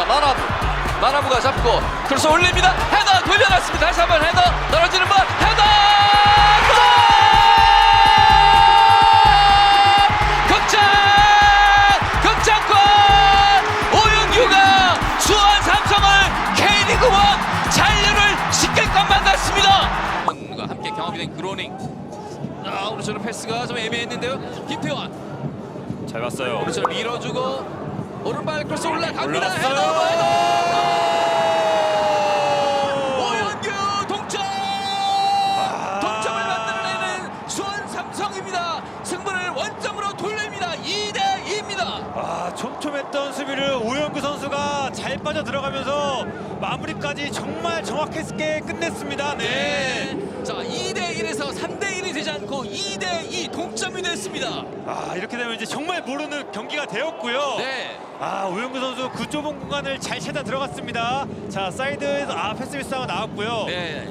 자 마나부. 마나부가 잡고 크로스 올립니다. 헤더 돌려놨습니다. 다시 한번 헤더 떨어지는 볼. 헤더! 골! 극장 극장골 오윤규가 수원 삼성을 K리그 1 잔류를 시킬 것 만났습니다. 과 함께 경험이 된 그로닝. 아 오른쪽으로 패스가 좀 애매했는데요. 김태환. 잘 봤어요. 오른쪽 밀어주고 오른발 크로스 올라갑니다. 헤더 헤더. 오현규 동점. 동점을 만들어내는 수원 삼성입니다. 승부를 원점으로 돌립니다. 2대 2입니다. 아, 촘촘했던 수비를 오영구 선수가 잘 빠져 들어가면서 마무리까지 정말 정확하게 끝냈습니다. 네. 자 2대 1에서 3대 1 이 되지 않고 2대 2 동점이 됐습니다. 아, 이렇게 되면 이제 정말 모르는 경기가 되었고요. 네. 아, 오영구 선수 그 좁은 공간을 잘 찾아 들어갔습니다. 자, 사이드에서 아, 패스 미스가 나왔고요. 네.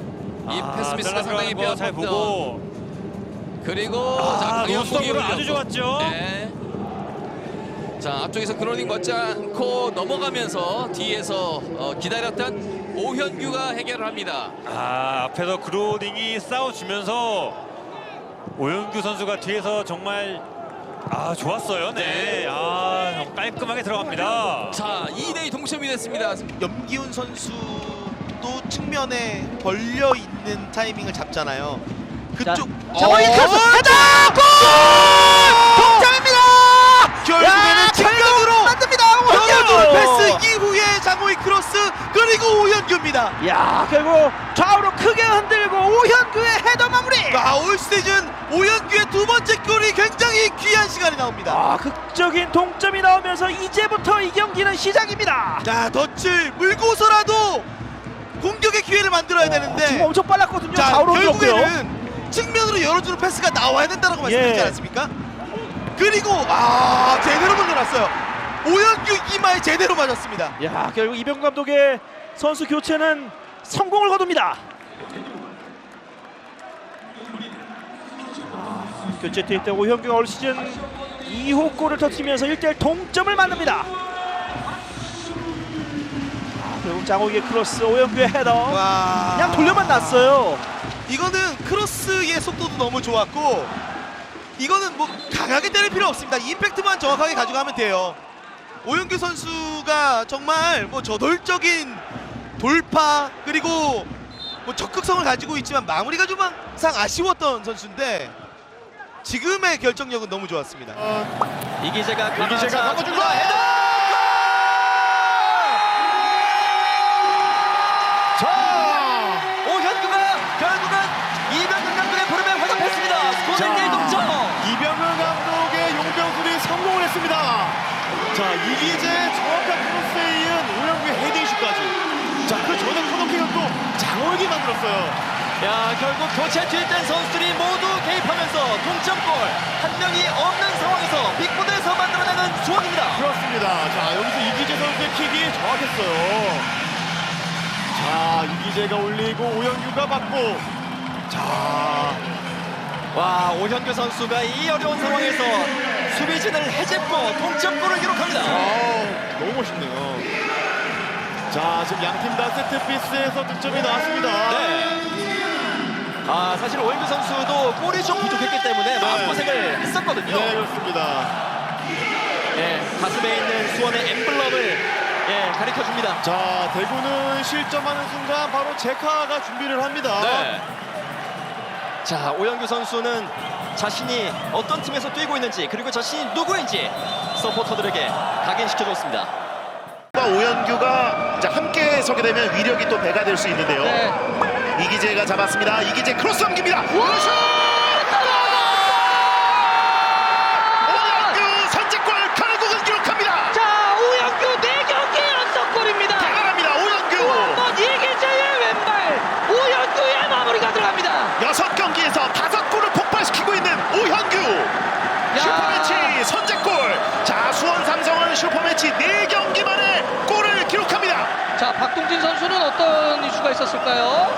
이 아, 패스 미스가 상당히 뼈아팠던 보고 그리고 아, 노스톱으로 아주. 좋았죠. 네. 자 앞쪽에서 그로닝 멋지 않고 넘어가면서 뒤에서 어, 기다렸던 오현규가 해결을 합니다. 아, 앞에서 그로딩이 싸워주면서 오영규 선수가 뒤에서 정말 아, 좋았어요. 네. 네. 아, 깔끔하게 들어갑니다. 자 2대2 동점이 됐습니다. 염기훈 선수도 측면에 벌려 있는 타이밍을 잡잖아요. 그쪽 정원이 어, 크로스 헤더 골! 동점입니다. 결국에는 측면으로 만듭니다. 오현규. 패스 이후에 장호의 크로스 그리고 오현규입니다. 야 결국 좌우로 크게 흔들고 오현규의 헤더 마무리. 아, 올 시즌 오현규의 두 번째 골이 굉장히 귀한 시간이 나옵니다. 아 극적인 동점이 나오면서 이제부터 이 경기는 시작입니다. 자, 덫을 물고서라도 공격의 기회를 만들어야 지금 되는데 엄청 빨랐거든요. 자, 좌우로. 결국에는 측면으로 열어주는 패스가 나와야 된다고 말씀드리지 예. 않았습니까? 그리고 아 제대로 물려놨어요. 오현규 이마에 제대로 맞았습니다. 야 결국 이병 감독의 선수 교체는 성공을 거둡니다. 아, 교체 투입 때 오현규가 올 시즌 2호 골을 터뜨리면서 1대1 동점을 만듭니다. 아, 결국 장호기의 크로스 오현규의 헤더 와 그냥 돌려만 놨어요. 이거는 크로스의 속도도 너무 좋았고 이거는 뭐 강하게 때릴 필요 없습니다. 임팩트만 정확하게 가져가면 돼요. 오영규 선수가 정말 뭐 저돌적인 돌파 그리고 뭐 적극성을 가지고 있지만 마무리가 좀 항상 아쉬웠던 선수인데 지금의 결정력은 너무 좋았습니다. 이기재가 이기재가 감아줍니다. 오현규가 결국은 이병근 감독의 부름에 화답했습니다. 스코어 1대1 동점. 이병헌 감독의 용병술이 성공을 했습니다. 자, 이기재 정확한 크로스에 이은 오영구의 헤딩슛까지. 자, 그 전에 코너킥은 또 장호혁이 만들었어요. 야 결국 교체 투입된 선수들이 모두 개입하면서 동점골 한 명이 없는 상황에서 빅보드에서 만들어내는 수원입니다. 그렇습니다. 자, 여기서 이기재 선수의 킥이 정확했어요. 자, 이기재가 올리고 오영규가 받고. 자, 와 오현규 선수가 이 어려운 상황에서 수비진을 해집고 동점골을 기록합니다. 아, 너무 멋있네요. 자, 지금 양팀 다 세트피스에서 득점이 나왔습니다. 네. 아 사실 오현규 선수도 골이 좀 부족했기 때문에 마음고생을 했었거든요. 네, 그렇습니다. 예, 가슴에 있는 수원의 엠블럼을 예, 가리켜줍니다. 자, 대구는 실점하는 순간 바로 제카가 준비를 합니다. 네. 자, 오영규 선수는 자신이 어떤 팀에서 뛰고 있는지 그리고 자신이 누구인지 서포터들에게 각인시켜줬습니다. 오현규가 이제 함께 서게 되면 위력이 또 배가 될 수 있는데요. 네. 이기재가 잡았습니다. 이기재 크로스 넘깁니다. 슛! 오현규 박동진 선수는 어떤 이슈가 있었을까요?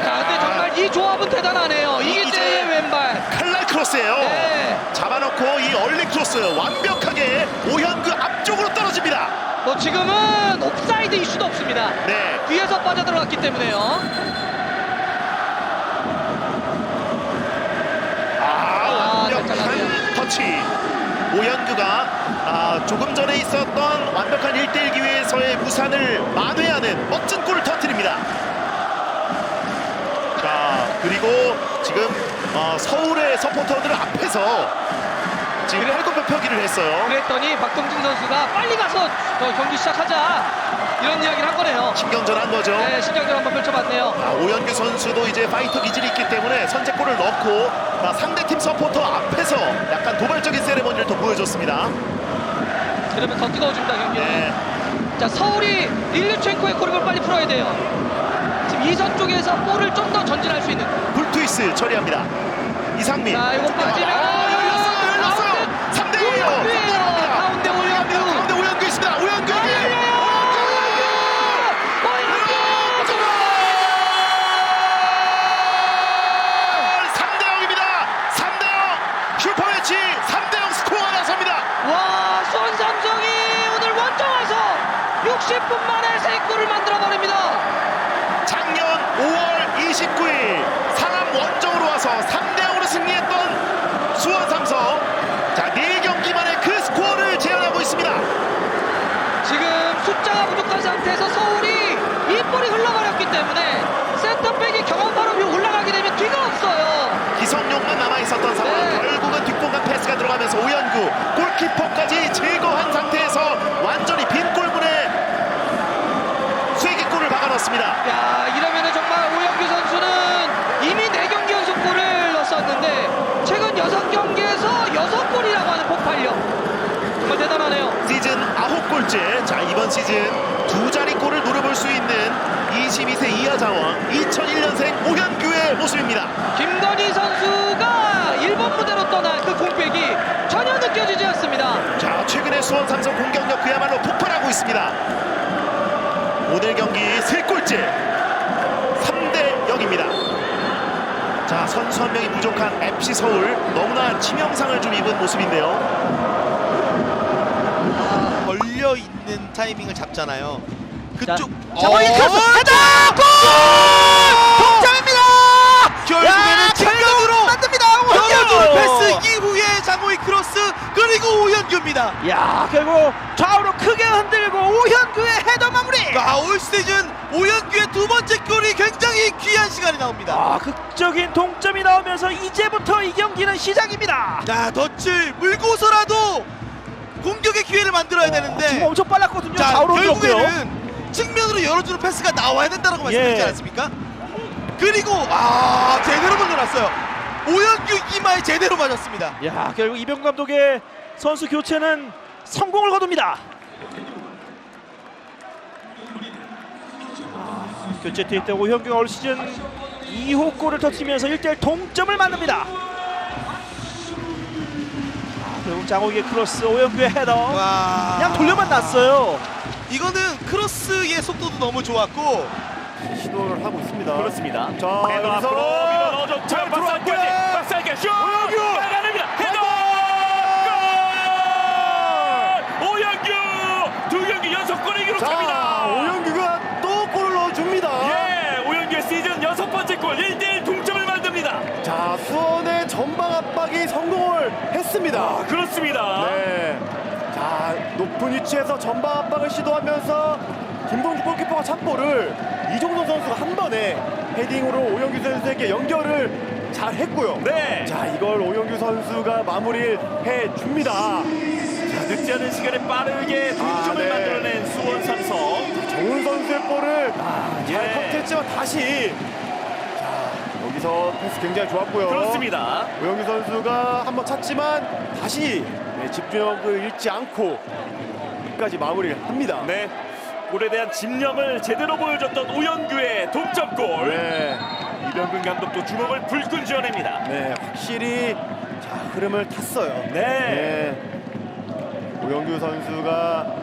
자, 근데 정말 이 조합은 대단하네요. 이기재. 이기재의 왼발. 칼날 크로스예요. 네. 잡아놓고 이 얼리 크로스 완벽하게 오현규 앞쪽으로 떨어집니다. 뭐 지금은 옵사이드 이슈도 없습니다. 네. 뒤에서 빠져들어갔기 때문에요. 아, 잘 잘랐네요. 완벽한 터치. 오현규가 아, 조금 전에 있었던 완벽한 1대1 기회에서의 무산을 만회하는 멋진 골을 터뜨립니다. 자, 그리고 지금 어, 서울의 서포터들 앞에서 지금 팔굽혀 펴기를 했어요. 그랬더니 박동진 선수가 빨리 가서 저 경기 시작하자 이런 이야기를 한 거네요. 신경전 한 거죠. 네, 신경전 한번 펼쳐봤네요. 아, 오현규 선수도 이제 파이터 기질이 있기 때문에 선제골을 넣고 아, 상대팀 서포터 앞에서 약간 도발적인 세레머니를 또 보여줬습니다. 그러면 더 뜨거워집니다 경기는. 네. 자 서울이 일류첸코의 고립을 빨리 풀어야 돼요. 지금 이선 쪽에서 볼을 좀 더 전진할 수 있는. 불트위스 처리합니다. 이상민. 자 이거 빠지면 아, 열렸어요, 열렸어요. Ball. 오연구 골키퍼까지 제거한 상태에서 완전히 빈 골문에 쐐기골을 박아넣습니다. 야 이러면은 정말 오영규 선수는 이미 네경기 연속 골을 넣었었는데 최근 6경기에서 6골이라고 하는 폭발력 정말 대단하네요. 시즌 9골째. 자, 이번 시즌 두 자리 골을 노려볼 수 있는 22세 이하 자원 2001년생 오현규의 모습입니다. 김건희 선수가 일본 무대로 떠난 그 공백이 전혀 느껴지지 않습니다. 자, 최근에 수원 삼성 공격력 그야말로 폭발하고 있습니다. 오늘 경기 세 골째 3대 0입니다. 자, 선수 한 명이 부족한 FC 서울 너무나 치명상을 좀 입은 모습인데요. 걸려 있는 타이밍을 잡잖아요. 그쪽 장원이 크로스 헤더 골! 동점입니다. 결국에는 만듭니다. 열어주는 패스 이후에 장호희 크로스 그리고 오현규입니다. 야 결국 좌우로 크게 흔들고 오현규의 헤더 마무리. 아, 올 시즌 오현규의 두 번째 골이 굉장히 귀한 시간이 나옵니다. 아 극적인 동점이 나오면서 이제부터 이 경기는 시작입니다. 자, 덫을 물고서라도 공격의 기회를 만들어야 되는데 지금 엄청 빨랐거든요. 자, 좌우로 들었고요. 결국에는 측면으로 열어주는 패스가 나와야 된다고 말씀드리지 예. 않았습니까? 그리고 아 제대로 물려놨어요. 오현규 이마에 제대로 맞았습니다. 야 결국 이병 감독의 선수 교체는 성공을 거둡니다. 아, 교체 투입 때 오현규가 올 시즌 2호 골을 터치면서 1대1 동점을 만듭니다. 아, 결국 장호기의 크로스 오현규의 헤더 와 그냥 돌려만 놨어요. 이거는 크로스의 속도도 너무 좋았고 시도를 하고 있습니다. 그렇습니다. 자, 헤더 여기서 앞으로 밀어넣 슛! 오영규! 빨간입니다 헤더! 골! 오영규! 두 경기 연속골을 자, 기록합니다 오영규가 또 골을 넣어줍니다. 예! 오영규의 시즌 여섯 번째 골 1대1 동점을 만듭니다 자, 수원의 전방 압박이 성공을 했습니다. 아, 그렇습니다 네. 자, 높은 위치에서 전방 압박을 시도하면서 김동주 골키퍼가 찬볼을 이종돈 선수가 한 번에 헤딩으로 오영규 선수에게 연결을 잘 했고요. 네. 자, 이걸 오영규 선수가 마무리를 해 줍니다. 자, 늦지 않은 시간에 빠르게 동점을 아, 네. 만들어낸 수원 삼성 정훈 선수의 볼을 잘 예. 커트했지만 다시 자, 여기서 패스 굉장히 좋았고요. 그렇습니다 오영규 선수가 한번 찼지만 다시 네, 집중력을 잃지 않고 끝까지 마무리를 합니다. 네 골에 대한 집념을 제대로 보여줬던 오영규의 동점골 네, 이병근 감독도 주먹을 불끈 쥐어냅니다 네, 확실히 자, 흐름을 탔어요. 네. 네. 오영규 선수가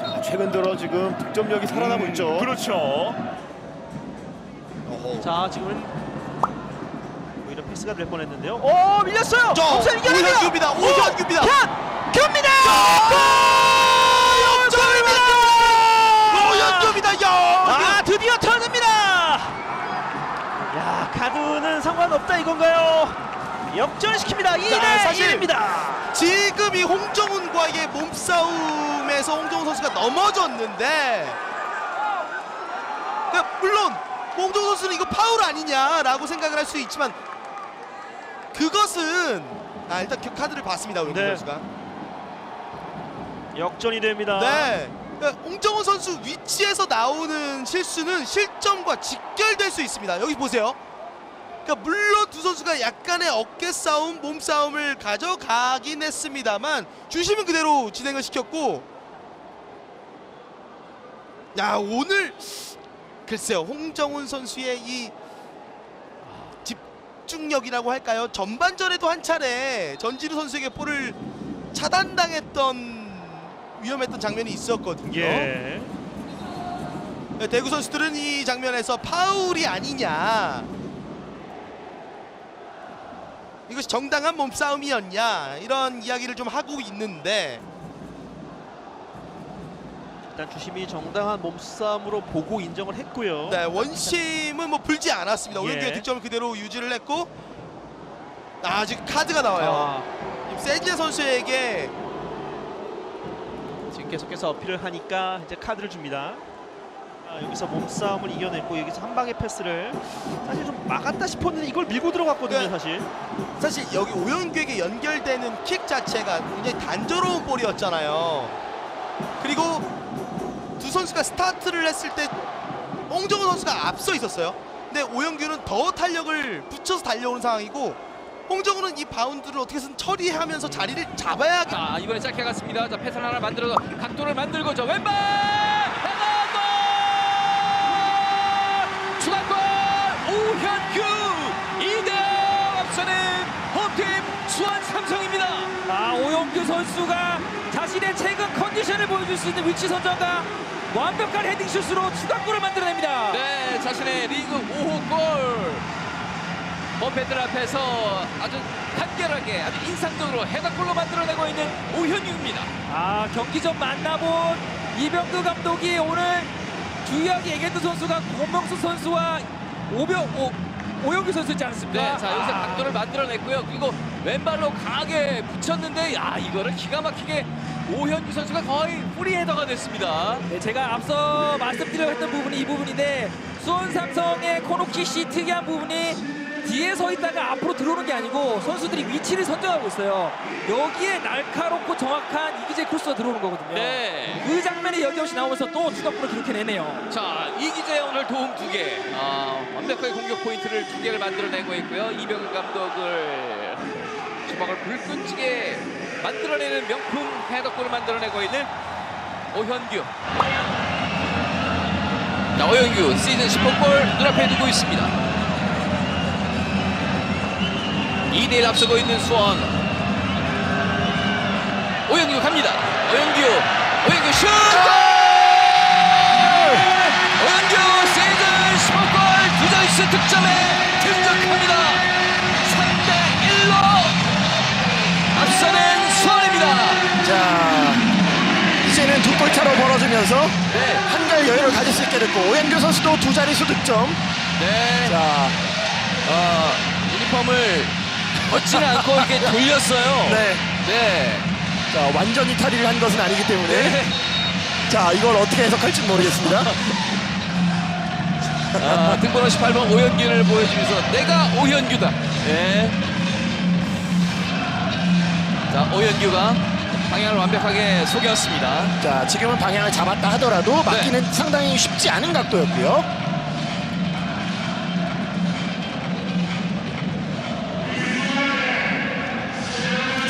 자, 최근 들어 지금 득점력이 살아나고 있죠. 그렇죠 자 지금은 오히려 패스가 될 뻔했는데요. 오 밀렸어요. 저 엄청 이겨냅니다. 오현규입니다. 오현규입니다. 현 깁니다. 역전을 만듭니다. 상관없다 이건가요? 역전시킵니다. 2대 자, 사실 1입니다. 지금 이 홍정훈과의 몸싸움에서 홍정훈 선수가 넘어졌는데 그러니까 물론 홍정훈 선수는 이거 파울 아니냐라고 생각을 할 수 있지만 그것은 아 일단 그 카드를 봤습니다 홍정훈 네. 선수가 역전이 됩니다. 네 그러니까 홍정훈 선수 위치에서 나오는 실수는 실점과 직결될 수 있습니다 여기 보세요 그러니까 물론 두 선수가 약간의 어깨 싸움, 몸 싸움을 가져가긴 했습니다만 중심은 그대로 진행을 시켰고 야 오늘 글쎄요 홍정훈 선수의 이 집중력이라고 할까요? 전반전에도 한 차례 전진우 선수에게 볼을 차단당했던 위험했던 장면이 있었거든요. 예. 네, 대구 선수들은 이 장면에서 파울이 아니냐 이것이 정당한 몸싸움이었냐 이런 이야기를 좀 하고 있는데 일단 주심이 정당한 몸싸움으로 보고 인정을 했고요. 네, 원심은 뭐 불지 않았습니다. 예. 오연규의 득점을 그대로 유지를 했고 아 지금 카드가 나와요. 지금 세지에 선수에게 지금 계속해서 어필을 하니까 이제 카드를 줍니다. 아, 여기서 몸싸움을 이겨냈고 여기서 한 방의 패스를 사실 좀 막았다 싶었는데 이걸 밀고 들어갔거든요 네. 사실. 사실 여기 오연규에게 연결되는 킥 자체가 굉장히 단조로운 볼이었잖아요. 그리고 두 선수가 스타트를 했을 때 홍정은 선수가 앞서 있었어요. 근데 오연규는 더 탄력을 붙여서 달려오는 상황이고 홍정은은 이 바운드를 어떻게든 처리하면서 자리를 잡아야 자 이번에 짧게 갔습니다. 자 패턴 하나 만들어서 각도를 만들고 저 왼발 헤더골 추가골 오현규 2대0 앞서는 홈팀 수원 삼성입니다. 아 오영규 선수가 자신의 최근 컨디션을 보여줄 수 있는 위치 선정과 완벽한 헤딩슛으로 추가골을 만들어냅니다. 네 자신의 리그 5호 골 범패들 앞에서 아주 간결하게 아주 인상적으로 헤더골로 만들어내고 있는 오현규입니다. 아 경기 전 만나본 이병규 감독이 오늘 주의하게 얘기했던 선수가 권명수 선수와 오병 오, 오영규 선수였지 않습니까? 네, 자 여기서 아, 각도를 만들어냈고요. 그리고 왼발로 강하게 붙였는데 야 이거를 기가 막히게 오현규 선수가 거의 프리헤더가 됐습니다. 네, 제가 앞서 말씀드려 했던 부분이 이 부분인데 수원 삼성의 코너킥이 특이한 부분이 뒤에 서 있다가 앞으로 들어오는 게 아니고 선수들이 위치를 선정하고 있어요. 여기에 날카롭고 정확한 이기재 크로스가 들어오는 거거든요. 네. 그 장면이 여지없이 나오면서 또 추가골을 기록해내네요. 자 이기재 오늘 도움 두 개, 아, 완벽하게 공격 포인트를 두 개를 만들어내고 있고요. 이병헌 감독을 주먹을 불끈지게 만들어내는 명품 헤더골을 만들어내고 있는 오현규. 자 오현규 시즌 10호 골 눈앞에 두고 있습니다. 2대1 앞서고 있는 수원. 오영규 갑니다. 오영규, 오영규 슛! 오영규 시즌 15골 두 자릿수 득점에 등극합니다. 3대 1로 앞서는 수원입니다. 자 이제는 두 골 차로 벌어지면서 네, 한갈 여유를 가질 수 있게 됐고 오현규 선수도 두 자릿수 득점. 네. 자, 어, 유니폼을 벗지는 않고 이렇게 돌렸어요. 네. 네. 자 완전히 탈의를 한 것은 아니기 때문에 네. 자 이걸 어떻게 해석할지 모르겠습니다. 아, 등번호 18번 오현규를 보여주면서 내가 오현규다. 네. 자, 오현규가 방향을 완벽하게 속였습니다. 자 지금은 방향을 잡았다 하더라도 맞기는 상당히 쉽지 않은 각도였고요.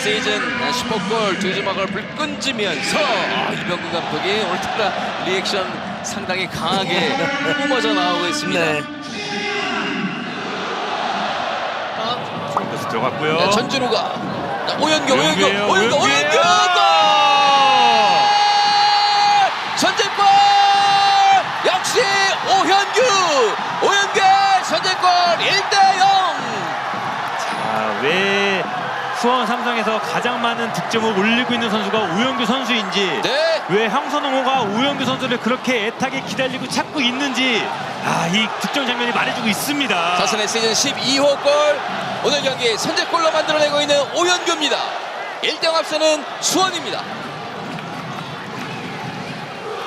시즌 10호 두 주먹을 불끈지면서 아, 이병구 감독이 오늘따라 리액션 상당히 강하게 뿜어져 나오고 있습니다. 네. 그래서 들어갔고요. 네, 오현규, 오현규, 오현규예요, 오현규, 오현규, 오현규예요. 골! 선제골! 역시 오현규, 오현규의 선제골 1대 0. 아, 왜 수원 삼성에서 가장 많은 득점을 올리고 있는 선수가 우영규 선수인지 네, 왜 황선홍호가 오영규 선수를 그렇게 애타게 기다리고 찾고 있는지 아, 이 득점 장면이 말해주고 있습니다. 자신의 시즌 12호 골 오늘 경기 선제골로 만들어내고 있는 오현규입니다 1대0 앞서는 수원입니다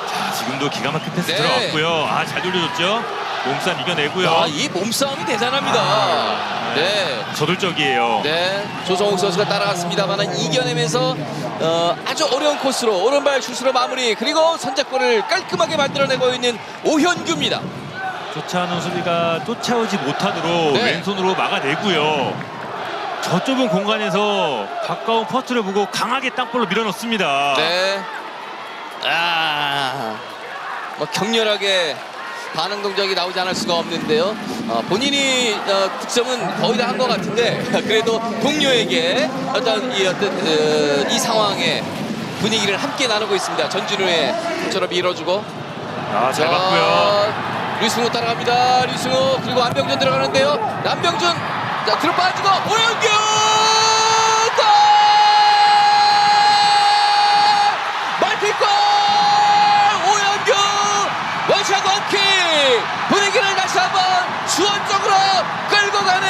자, 지금도 기가 막힌 패스 네. 들어갔고요. 아, 잘 돌려줬죠. 몸싸움 이겨내고요. 아, 이 몸싸움이 대단합니다 아, 네. 저돌적이에요. 네, 조성욱 선수가 따라갔습니다만 이겨내면서 어, 아주 어려운 코스로 오른발 슛으로 마무리 그리고 선제골을 깔끔하게 만들어내고 있는 오현규입니다. 쫓아오는 수비가 쫓아오지 못하도록 네. 왼손으로 막아내고요. 저 좁은 공간에서 가까운 퍼트를 보고 강하게 땅볼로 밀어넣습니다. 네, 아, 뭐 격렬하게 반응 동작이 나오지 않을 수가 없는데요. 어, 본인이 어, 득점은 거의 다 한 것 같은데 그래도 동료에게 어떤 이 어떤 어, 이 상황의 분위기를 함께 나누고 있습니다. 전준우의 처럼 밀어주고 아, 잘 봤고요. 류승우 따라갑니다. 류승우 그리고 안병준 들어가는데요. 남병준 자 뒤로 빠지고 오영규 골! 멀티골! 오영규 원샷 원킥 분위기를 다시 한번 수원 쪽으로 끌고 가는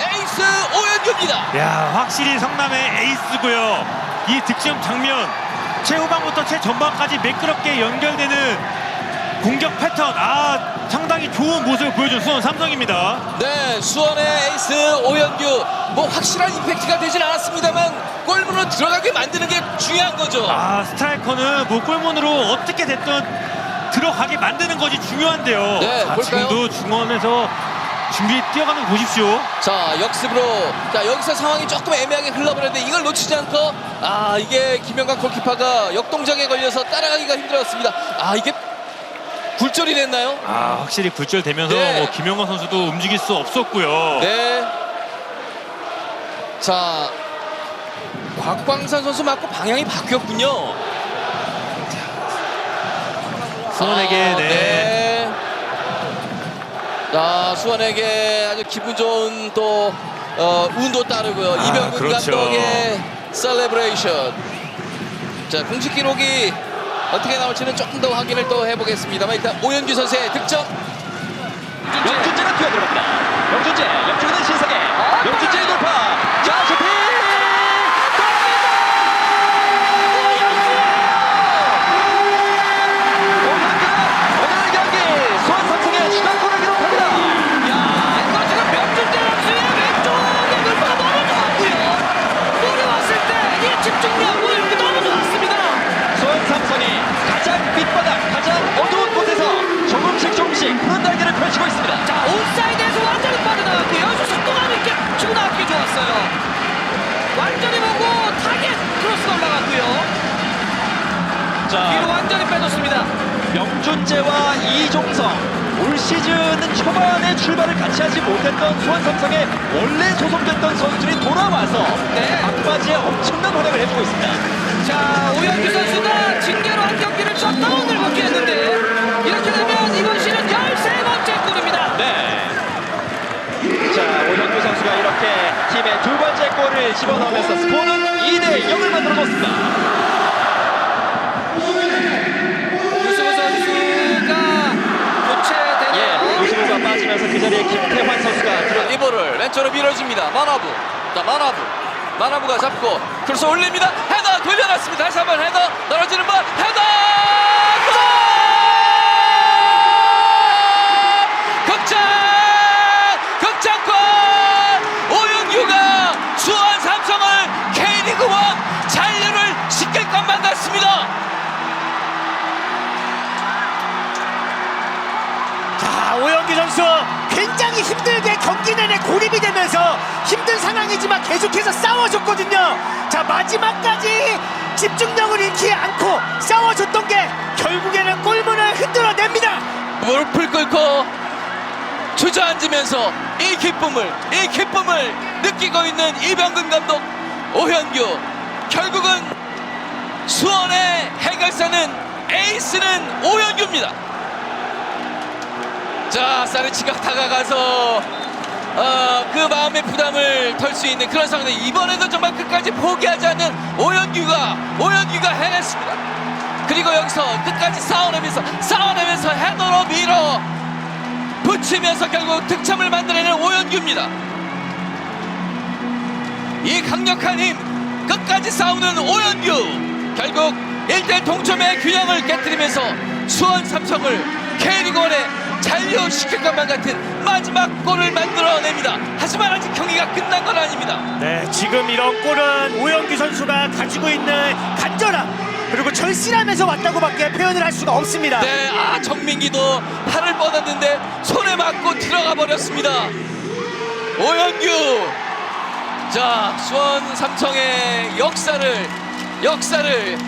에이스 오영규입니다. 야, 확실히 성남의 에이스고요. 이 득점 장면 최후반부터 최전반까지 매끄럽게 연결되는 공격 패턴 아 상당히 좋은 모습을 보여준 수원 삼성입니다. 네, 수원의 에이스 오현규 뭐 확실한 임팩트가 되진 않았습니다만 골문으로 들어가게 만드는 게 중요한 거죠. 아 스트라이커는 뭐 골문으로 어떻게 됐든 들어가게 만드는 것이 중요한데요. 네, 자, 볼까요? 지금도 중원에서 준비 뛰어가는 거 보십시오. 자 역습으로 자 여기서 상황이 조금 애매하게 흘러버렸는데 이걸 놓치지 않고 아 이게 김영관 골키퍼가 역동작에 걸려서 따라가기가 힘들었습니다. 아 이게 굴절이 됐나요? 아 확실히 굴절되면서 네. 뭐 김영건 선수도 움직일 수 없었고요. 네. 자 곽광산 선수 맞고 방향이 바뀌었군요. 수원에게 아, 네. 자 수원에게 아주 기분 좋은 또 어, 운도 따르고요. 아, 이병근 그렇죠. 감독의 셀레브레이션. 자 공식 기록이 어떻게 나올지는 조금 더 확인을 또 해보겠습니다. 일단 오현규 선수의 득점. 명준재가 뛰어들어갑니다. 명준재, 역주는 신상에 명준재의 빼줬습니다. 명준재와 이종성. 올 시즌은 초반에 출발을 같이 하지 못했던 수원 삼성에 원래 소속됐던 선수들이 돌아와서 막바지에 엄청난 활약을 해주고 있습니다. 자, 오영규 선수가 징계로 한 경기를 셧다운을 먹게 했는데 이렇게 되면 이번 시즌 13번째 골입니다. 네. 자, 오현규 선수가 이렇게 팀의 두 번째 골을 집어넣으면서 스코어는 2대 0을 만들어줬습니다. 자리에 김태환 선수가 들어 리볼을 왼쪽으로 밀어줍니다. 마나부. 자, 마나부. 마나부가 잡고 크로스 올립니다. 헤더 돌려놨습니다. 다시 한번 헤더 떨어지는 볼 헤더 힘들게 경기 내내 고립이 되면서 힘든 상황이지만 계속해서 싸워줬거든요. 자, 마지막까지 집중력을 잃지 않고 싸워줬던 게 결국에는 골문을 흔들어냅니다. 무릎을 꿇고 주저앉으면서 이 기쁨을 이 기쁨을 느끼고 있는 이병근 감독 오현규 결국은 수원의 해결사는 에이스는 오현규입니다 자 사르치가 다가가서 어, 그 마음의 부담을 덜수 있는 그런 상황인데 이번에도 정말 끝까지 포기하지 않는 오현규가 오현규가 해냈습니다 그리고 여기서 끝까지 싸워내면서 싸워내면서 헤더로 밀어 붙이면서 결국 득점을 만들어내는 오연규입니다. 이 강력한 힘 끝까지 싸우는 오연규 결국 1대 동점의 균형을 깨뜨리면서 수원 삼성을 K리그1에 잔류시킬 것만 같은 마지막 골을 만들어냅니다. 하지만 아직 경기가 끝난 건 아닙니다. 네, 지금 이런 골은 오영규 선수가 가지고 있는 간절함 그리고 절실하면서 왔다고밖에 표현을 할 수가 없습니다. 네, 아 정민기도 팔을 뻗었는데 손에 맞고 들어가 버렸습니다. 오연규, 자 수원 삼성의 역사를 역사를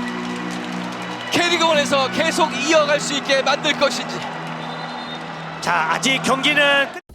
K리그1에서 계속 이어갈 수 있게 만들 것인지. 자, 아직 경기는 끝-